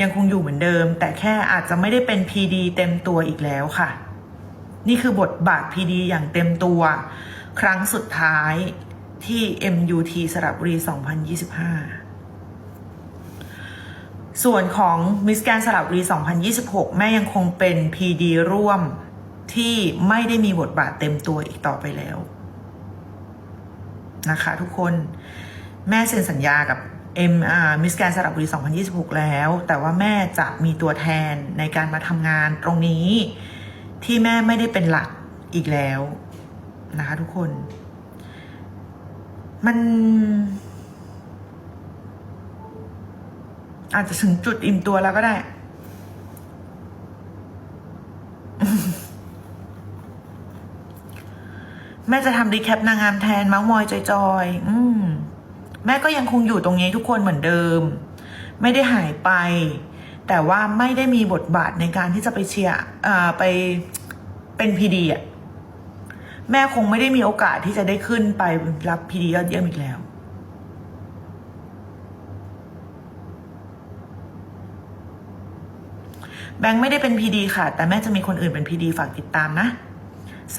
ยังคงอยู่เหมือนเดิม แต่แค่อาจจะไม่ได้เป็น PD เต็มตัวอีกแล้วค่ะ นี่คือบทบาท PD อย่างเต็มตัว ครั้งสุดท้ายที่ MUT สระบุรี 2025 ส่วนของมิสแกนสระบุรี 2026 แม่ยังคงเป็น PD ร่วมที่ไม่ได้มีบทบาทเต็มตัวอีกต่อไปแล้ว นะคะทุกคนแม่เซ็นสัญญากับ M อ่ามิสแกนสระบุรี 2026 แล้ว แต่ว่าแม่จะมีตัวแทนในการมาทำงานตรงนี้ ที่แม่ไม่ได้เป็นหลักอีกแล้วนะคะทุกคน มัน อาจจะถึงจุดอิ่มตัวแล้วก็ได้ แม่จะทำรีแคปนางงามแทนเมาส์มอยจอยๆ อืม แม่ก็ยังคงอยู่ตรงนี้ทุกคนเหมือนเดิม ไม่ได้หายไป แต่ว่าไม่ได้มีบทบาทในการที่จะไปเชียร์ไปเป็นพีดีอะแม่คงไม่ได้มีโอกาสที่จะได้ขึ้นไปรับพีดียอดเยี่ยมอีกแล้วแบงค์ไม่ได้เป็นพีดีค่ะ แต่แม่จะมีคนอื่นเป็นพีดีฝากติดตามนะ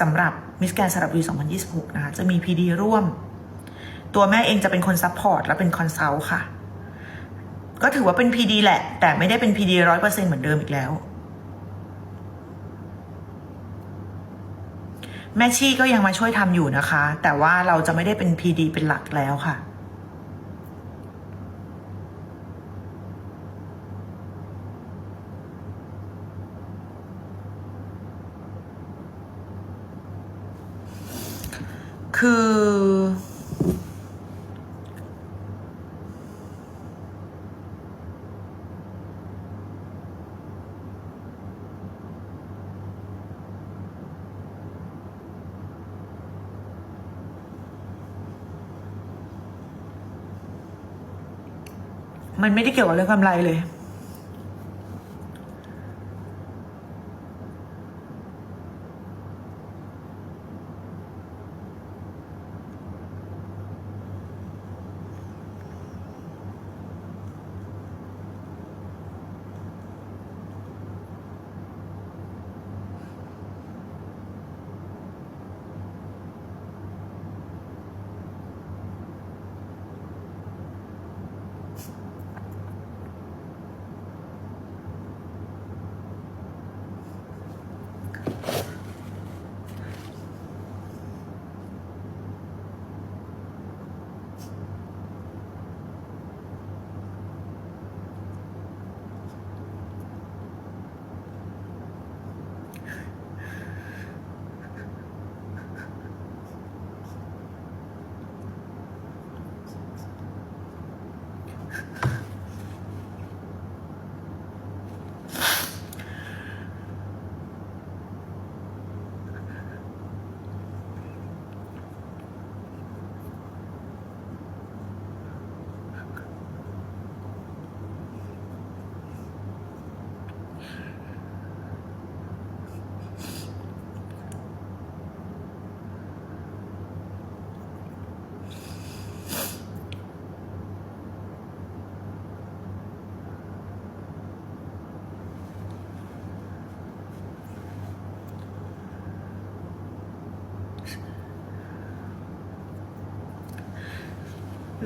สำหรับมิสแกนสระบุรี2026 นะคะ จะมีพีดีร่วม ตัวแม่เองจะเป็นคนซัพพอร์ตและเป็นคอนซัลท์ค่ะ ก็ถือว่าเป็นพีดีแหละ แต่ไม่ได้เป็นพีดีร้อยเปอร์เซ็นเหมือนเดิมอีกแล้ว แม่ชีก็ยังมาช่วยทำอยู่นะคะ แต่ว่าเราจะไม่ได้เป็นพีดีเป็นหลักแล้วค่ะ มันไม่ได้เกี่ยวกับเรื่องกำไรเลย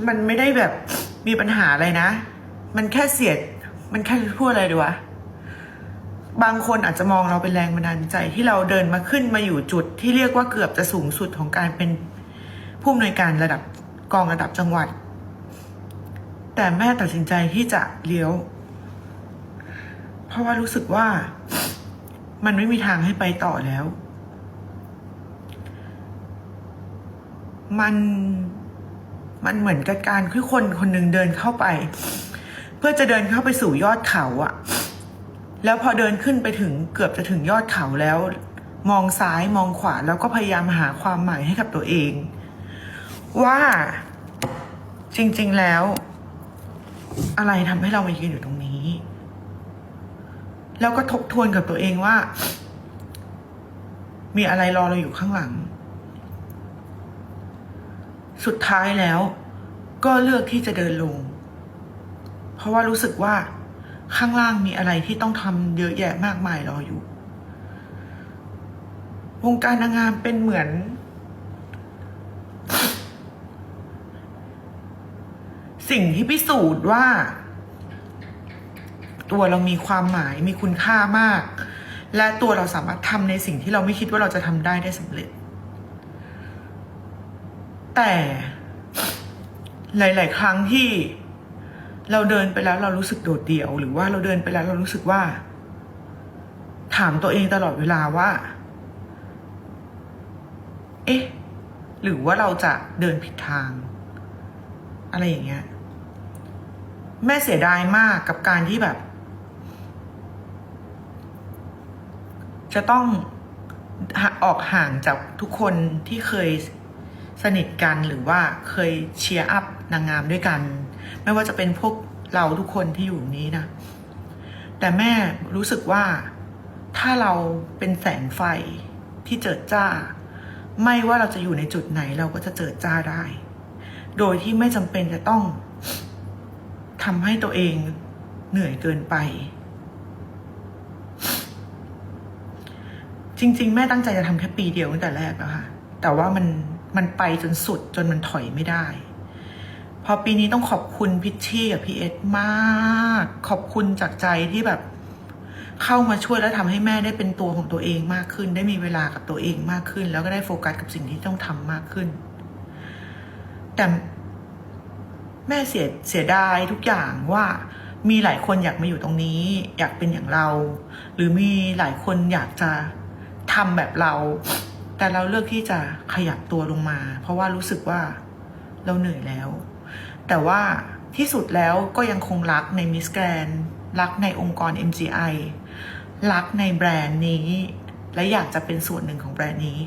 มันไม่ได้แบบมีปัญหาอะไรนะ มันแค่เสียด มันแค่พูดอะไรดีวะ บางคนอาจจะมองเราเป็นแรงบันดาลใจที่เราเดินมาขึ้นมาอยู่จุดที่เรียกว่าเกือบจะสูงสุดของการเป็นผู้อำนวยการระดับกองระดับจังหวัด แต่แม่ตัดสินใจที่จะเลี้ยว เพราะว่ารู้สึกว่ามันไม่มีทางให้ไปต่อแล้ว มัน มันเหมือนกับการที่คนคนหนึ่งเดินเข้าไป เพื่อจะเดินเข้าไปสู่ยอดเขาอะแล้วพอเดินขึ้นไปถึงเกือบจะถึงยอดเขาแล้ว มองซ้ายมองขวาแล้วก็พยายามหาความหมายให้กับตัวเอง ว่าจริง ๆแล้ว อะไรทำให้เรามายืนอยู่ตรงนี้ แล้วก็ทบทวนกับตัวเองว่า มีอะไรรอเราอยู่ข้างหลัง สุดท้ายแล้ว ก็เลือกที่จะเดินลง เพราะว่ารู้สึกว่าข้างล่างมีอะไรที่ต้องทำเยอะแยะมากมายรออยู่ วงการนางงามเป็นเหมือน สิ่งที่พิสูจน์ว่า ตัวเรามีความหมายมีคุณค่ามาก และตัวเราสามารถทำในสิ่งที่เราไม่คิดว่าเราจะทำได้ได้สำเร็จ แต่หลาย ๆ ครั้งที่เราเดินไปแล้วเรารู้สึกโดดเดี่ยว หรือว่าเราเดินไปแล้วเรารู้สึกว่า ถามตัวเองตลอดเวลาว่า เอ๊ะ หรือว่าเราจะเดินผิดทาง อะไรอย่างเงี้ย แม่เสียดายมากกับการที่แบบ จะต้องออกห่างจากทุกคนที่เคย สนิทกันหรือว่าเคยเชียร์อัพนางงามด้วยกัน ไม่ว่าจะเป็นพวกเราทุกคนที่อยู่นี้นะ แต่แม่รู้สึกว่าถ้าเราเป็นแสงไฟที่เจิดจ้า ไม่ว่าเราจะอยู่ในจุดไหนเราก็จะเจิดจ้าได้ โดยที่ไม่จำเป็นจะต้องทำให้ตัวเองเหนื่อยเกินไป จริง ๆ แม่ตั้งใจจะทำแค่ปีเดียวตั้งแต่แรกแล้วค่ะแต่ว่ามัน มันไปจนสุดจนมันถอยไม่ได้ พอปีนี้ต้องขอบคุณพิชชี่กับพีเอสมาก ขอบคุณจากใจที่แบบ เข้ามาช่วยแล้วทำให้แม่ได้เป็นตัวของตัวเองมากขึ้น ได้มีเวลากับตัวเองมากขึ้น แล้วก็ได้โฟกัสกับสิ่งที่ต้องทำมากขึ้น แต่แม่เสียเสียดายทุกอย่างว่ามีหลายคนอยากมาอยู่ตรงนี้ อยากเป็นอย่างเรา หรือมีหลายคนอยากจะทำแบบเรา แต่เราเลือกที่จะขยับตัวลงมา เพราะว่ารู้สึกว่าเราเหนื่อยแล้ว แต่ว่าที่สุดแล้วก็ยังคงรักในมิสแกรนรักในองค์กร MGI รักในแบรนด์นี้ และอยากจะเป็นส่วนหนึ่งของแบรนด์นี้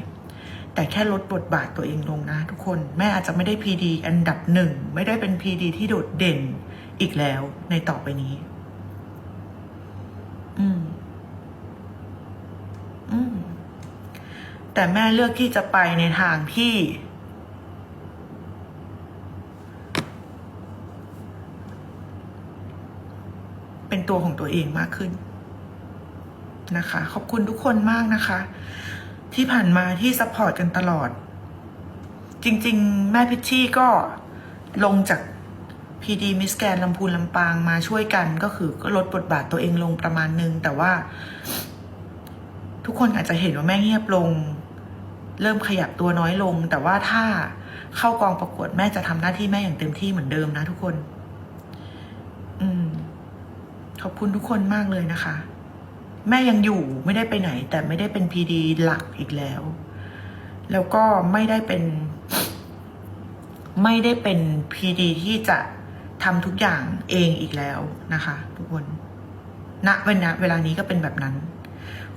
แต่แค่ลดบทบาทตัวเองลงนะทุกคนแม่อาจจะไม่ได้ PD อันดับหนึ่ง ไม่ได้เป็น PD ที่โดดเด่นอีกแล้วในต่อไปนี้ อืม อืม แต่แม่เลือกที่จะไปในทางที่ เป็นตัวของตัวเองมากขึ้นนะคะ ขอบคุณทุกคนมากนะคะ ที่ผ่านมาที่ซัพพอร์ตกันตลอด จริง ๆ แม่พิชชี่ก็ลงจากพีดีมิสแกนลำพูนลำปางมาช่วยกันก็คือก็ลดบทบาทตัวเองลงประมาณนึง แต่ว่า ทุกคนอาจจะเห็นว่าแม่เงียบลง เริ่มขยับตัวน้อยลง แต่ว่าถ้าเข้ากองประกวดแม่จะทำหน้าที่แม่อย่างเต็มที่เหมือนเดิมนะทุกคน อืม ขอบคุณทุกคนมากเลยนะคะ แม่ยังอยู่ไม่ได้ไปไหน แต่ไม่ได้เป็นพีดีหลักอีกแล้ว แล้วก็ไม่ได้เป็น ไม่ได้เป็นพีดีที่จะทำทุกอย่างเองอีกแล้วนะคะ ทุกคนณเวลาเวลานี้ก็เป็นแบบนั้น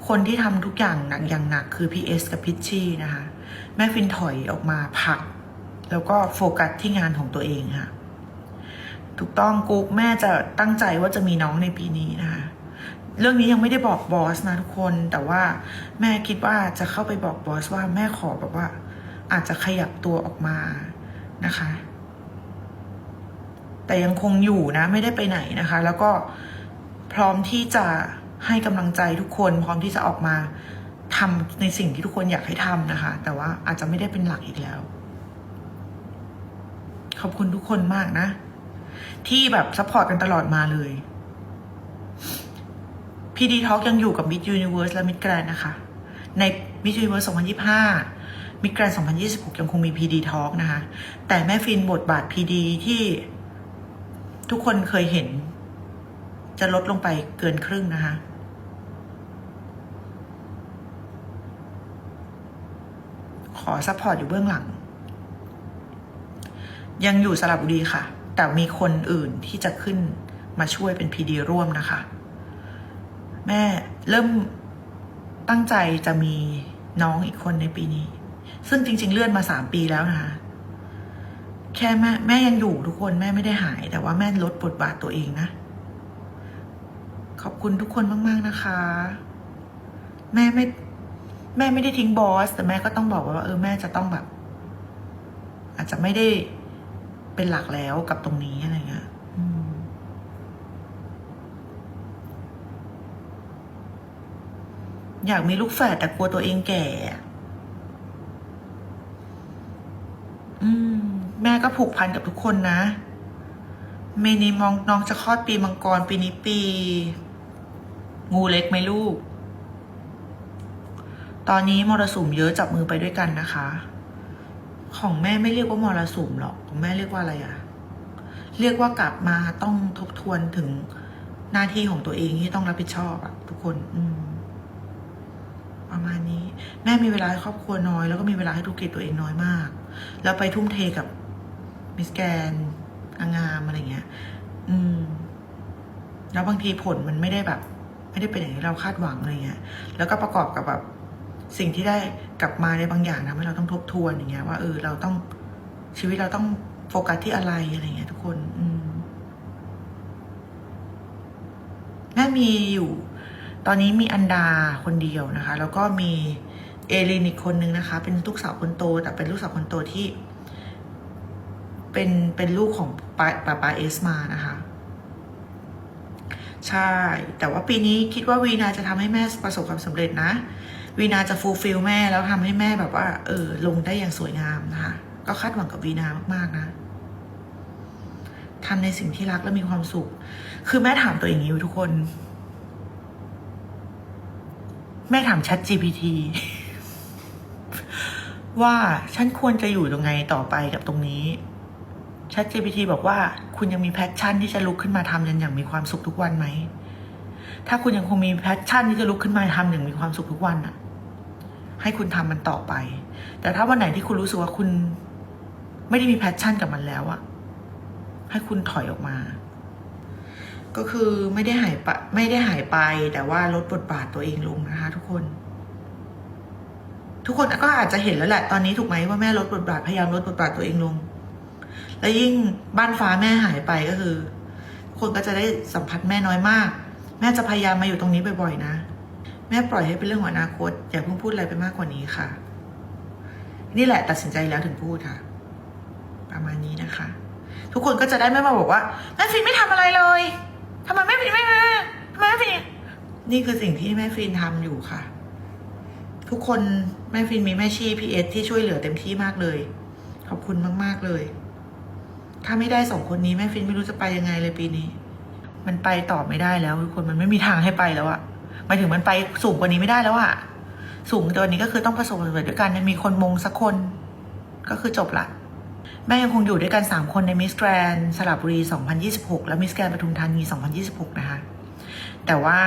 คนที่ทำทุกอย่างหนักอย่างหนักคือพีเอสกับพิชชี่นะคะ แม่ฟินถอยออกมาพัก แล้วก็โฟกัสที่งานของตัวเองค่ะ ถูกต้องกุ๊กแม่จะตั้งใจว่าจะมีน้องในปีนี้นะคะ เรื่องนี้ยังไม่ได้บอกบอสนะทุกคน แต่ว่าแม่คิดว่าจะเข้าไปบอกบอสว่าแม่ขอแบบว่า อาจจะขยับตัวออกมานะคะ แต่ยังคงอยู่นะ ไม่ได้ไปไหนนะคะ แล้วก็พร้อมที่จะ ให้กำลังใจทุกคนพร้อมที่จะออกมาทำในสิ่งที่ทุกคนอยากให้ทำนะคะ แต่ว่าอาจจะไม่ได้เป็นหลักอีกแล้ว ขอบคุณทุกคนมากนะ ที่แบบซัพพอร์ตกันตลอดมาเลยพีดีท็อกยังอยู่กับ Mid Universe และ Mid Grand นะคะ ใน Mid Universe 2025 Mid Grand 2026 ยังคงมี PD Talk นะคะ แต่แม่ฟินบทบาท PD ที่ทุกคนเคยเห็น จะลดลงไปเกินครึ่งนะคะ ขอซัพพอร์ตอยู่เบื้องหลัง ยังอยู่สระบุรีค่ะ แต่มีคนอื่นที่จะขึ้นมาช่วยเป็น PD ร่วมนะคะ แม่เริ่มตั้งใจจะมีน้องอีกคนในปีนี้ ซึ่งจริง ๆ เลื่อนมาสามปีแล้วนะคะแค่แม่แม่ยังอยู่ทุกคนแม่ไม่ได้หาย แต่ว่าแม่ลดบทบาทตัวเองนะ ขอบคุณทุกคนมาก ๆ นะคะ แม่ไม่ แม่ไม่ได้ทิ้งบอส แต่แม่ก็ต้องบอกว่าเออแม่จะต้องแบบ อาจจะไม่ได้เป็นหลักแล้วกับตรงนี้อะไรเงี้ยอยากมีลูกแฝดแต่กลัวตัวเองแก่มแม่ก็ผูกพันกับทุกคนนะ เมนีมองน้องจะคลอดปีมังกรปีนี้ปี งูเล็กไหมลูก ตอนนี้มรสุมเยอะจับมือไปด้วยกันนะคะ ของแม่ไม่เรียกว่ามรสุมหรอกของแม่เรียกว่าอะไรอะเรียกว่ากลับมาต้องทบทวนถึงหน้าที่ของตัวเองที่ต้องรับผิดชอบอะทุกคน อืม ประมาณนี้ แม่มีเวลาให้ครอบครัวน้อยแล้วก็มีเวลาให้ธุรกิจตัวเองน้อยมาก แล้วไปทุ่มเทกับมิสแกนนางงามอะไรเงี้ย อืม แล้วบางทีผลมันไม่ได้แบบ ไม่ได้เป็นอย่างที่เราคาดหวังอะไรเงี้ย แล้วก็ประกอบกับแบบ สิ่งที่ได้กลับมาในบางอย่างทำให้เราต้องทบทวนอย่างเงี้ยว่าเออเราต้องชีวิตเราต้องโฟกัสที่อะไรอะไรเงี้ยทุกคน อืมแม่มีอยู่ ตอนนี้มีอันดาคนเดียวนะคะ แล้วก็มีเอลินอีกคนนึงนะคะ เป็นลูกสาวคนโต แต่เป็นลูกสาวคนโตที่ เป็นเป็นลูกของป้าป้าป้าเอสมานะคะ ใช่ แต่ว่าปีนี้คิดว่าวีนาจะทำให้แม่ประสบความสำเร็จนะ วีนาจะฟูลฟิลแม่แล้วทำให้แม่แบบว่า เออ ลงได้อย่างสวยงามนะคะ ก็คาดหวังกับวีนามากๆนะทำในสิ่งที่รักและมีความสุข คือแม่ถามตัวเองอย่างนี้ทุกคน แม่ถาม Chat GPT ว่าฉันควรจะอยู่ตรงไงต่อไปกับตรงนี้ Chat GPT บอกว่า คุณยังมีแพชชั่นที่จะลุกขึ้นมาทำยันอย่างมีความสุขทุกวันไหม ถ้าคุณยังคงมีแพชชั่นที่จะลุกขึ้นมาทำอย่างมีความสุขทุกวันอะ ให้คุณทำมันต่อไป แต่ถ้าวันไหนที่คุณรู้สึกว่าคุณ ไม่ได้มีแพชชั่นกับมันแล้วอะให้คุณถอยออกมา ก็คือไม่ได้หายไปไม่ได้หายไป แต่ว่าลดบทบาทตัวเองลงนะคะ ทุกคน ทุกคนก็อาจจะเห็นแล้วแหละตอนนี้ถูกไหมว่าแม่ลดบทบาทพยายามลดบทบาทตัวเองลง และยิ่งบ้านฟ้าแม่หายไปก็คือ คนก็จะได้สัมผัสแม่น้อยมาก แม่จะพยายามมาอยู่ตรงนี้บ่อยๆนะ แม่ปล่อยให้เป็นเรื่องของอนาคต อย่าเพิ่งพูดอะไรไปมากกว่านี้ค่ะ นี่แหละตัดสินใจแล้วถึงพูดค่ะ ประมาณนี้นะคะ ทุกคนก็จะได้ไม่มาบอกว่าแม่ฟินไม่ทำอะไรเลยทำไมแม่ฟินไม่มาทำไมแม่ฟินนี่คือสิ่งที่แม่ฟินทำอยู่ค่ะ ทุกคนแม่ฟินมีแม่ชีพีเอสที่ช่วยเหลือเต็มที่มากเลย ขอบคุณมาก ๆเลย ถ้าไม่ได้สองคนนี้แม่ฟินไม่รู้จะไปยังไงเลยปีนี้ มันไปต่อไม่ได้แล้วทุกคนมันไม่มีทางให้ไปแล้วอะายถึงมันไปสูงกว่านี้ไม่ได้แล้วอะสูงตัวนี้ก็คือต้องประสบความสำเร็จด้วยกันมีคนมงสักคน ก็คือจบละแม่ยังคงอยู่ด้วยกัน 3 คนในมิสแกรนสระบุรี 2026 และมิสแกรนปทุมธานี 2026 นะคะ แต่ว่า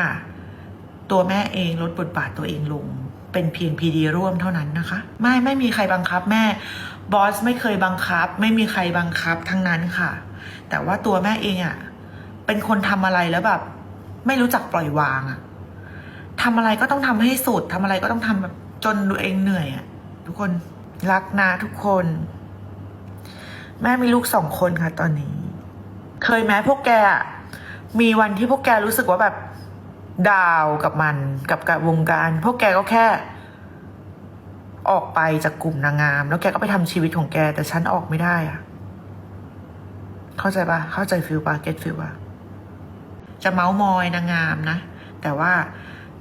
ตัวแม่เองลดบทบาทตัวเองลง เป็นเพียงพีดีร่วมเท่านั้นนะคะ ไม่ไม่มีใครบังคับแม่บอสไม่เคยบังคับ ไม่มีใครบังคับทั้งนั้นค่ะ แต่ว่าตัวแม่เองอะ่ะเป็นคนทำอะไรแล้วแบบ ไม่รู้จักปล่อยวางอะ่ะ ทำอะไรก็ต้องทำให้สุดทำอะไรก็ต้องทำแบบจนตัวเองเหนื่อยอะทุกคนรักนะทุกคน แม่มีลูกสองคนค่ะ ตอนนี้ เคยไหมพวกแกมีวันที่พวกแกรู้สึกว่าแบบดาวกับมันกับกับวงการ พวกแกก็แค่ ออกไปจากกลุ่มนางงาม แล้วแกก็ไปทำชีวิตของแก แต่ฉันออกไม่ได้อะเข้าใจปะเข้าใจฟิลปะเก็ตฟิลปะจะเมาส์มอยนางงามนะ แต่ว่า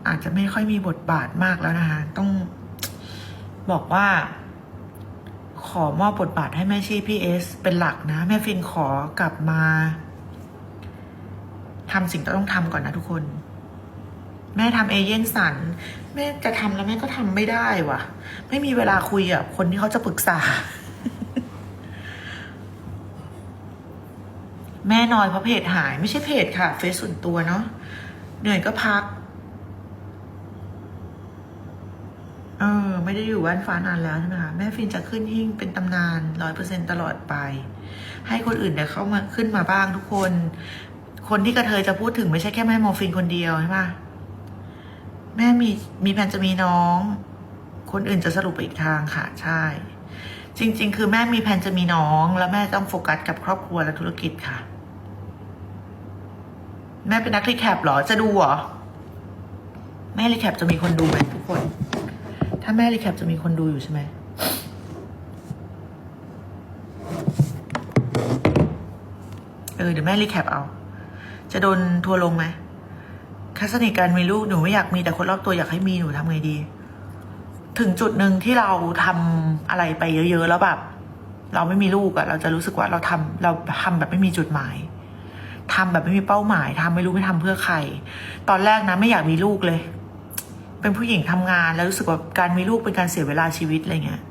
อาจจะไม่ค่อยมีบทบาทมากแล้วนะคะ ต้องบอกว่า ขอมอบบทบาทให้แม่ชีพีเอสเป็นหลักนะ แม่ฟินขอกลับมาทำสิ่งที่ต้องทำก่อนนะทุกคน แม่ทำเอเย่นสัน แม่จะทำแล้วแม่ก็ทำไม่ได้ว่ะ ไม่มีเวลาคุยกับคนที่เขาจะปรึกษา แม่นอยเพราะเพจหาย ไม่ใช่เพจค่ะ เฟซส่วนตัวเนาะเหนื่อยก็พัก เออไม่ได้อยู่บ้านฟ้านานแล้วใช่ไหมคะแม่ฟินจะขึ้นหิ้งเป็นตำนานร้อยเปอร์เซ็นตลอดไป ให้คนอื่นเดี๋ยวเข้ามาขึ้นมาบ้างทุกคน คนที่กระเทยจะพูดถึงไม่ใช่แค่แม่โมฟินคนเดียวใช่ปะแม่มีมีแผนจะมีน้อง คนอื่นจะสรุปไปอีกทางค่ะใช่ จริง ๆ คือแม่มีแผนจะมีน้อง แล้วแม่ต้องโฟกัสกับครอบครัวและธุรกิจค่ะ แม่เป็นนักรีแคปเหรอจะดูเหรอแม่รีแคปจะมีคนดูไหมทุกคน ถ้าแม่รีแคปจะมีคนดูอยู่ใช่ไหมเออเดี๋ยวแม่รีแคปเอา จะโดนทัวร์ลงไหมแค่สนิกันมีลูกหนูไม่อยากมีแต่คนรอบตัวอยากให้มีหนูทำไงดี ถึงจุดหนึ่งที่เราทำอะไรไปเยอะๆแล้วแบบ เราไม่มีลูกอะเราจะรู้สึกว่าเราทำเราทำแบบไม่มีจุดหมายทำแบบไม่มีเป้าหมายทำไม่รู้ไม่ทำเพื่อใคร ตอนแรกนะไม่อยากมีลูกเลย เป็นผู้หญิงทำงานแล้วรู้สึกว่าการมีลูกเป็นการเสียเวลาชีวิตอะไรเงี้ย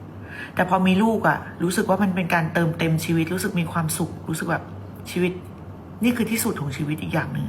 แต่พอมีลูกอะรู้สึกว่ามันเป็นการเติมเต็มชีวิต รู้สึกมีความสุข รู้สึกแบบชีวิต นี่คือที่สุดของชีวิตอีกอย่างหนึ่ง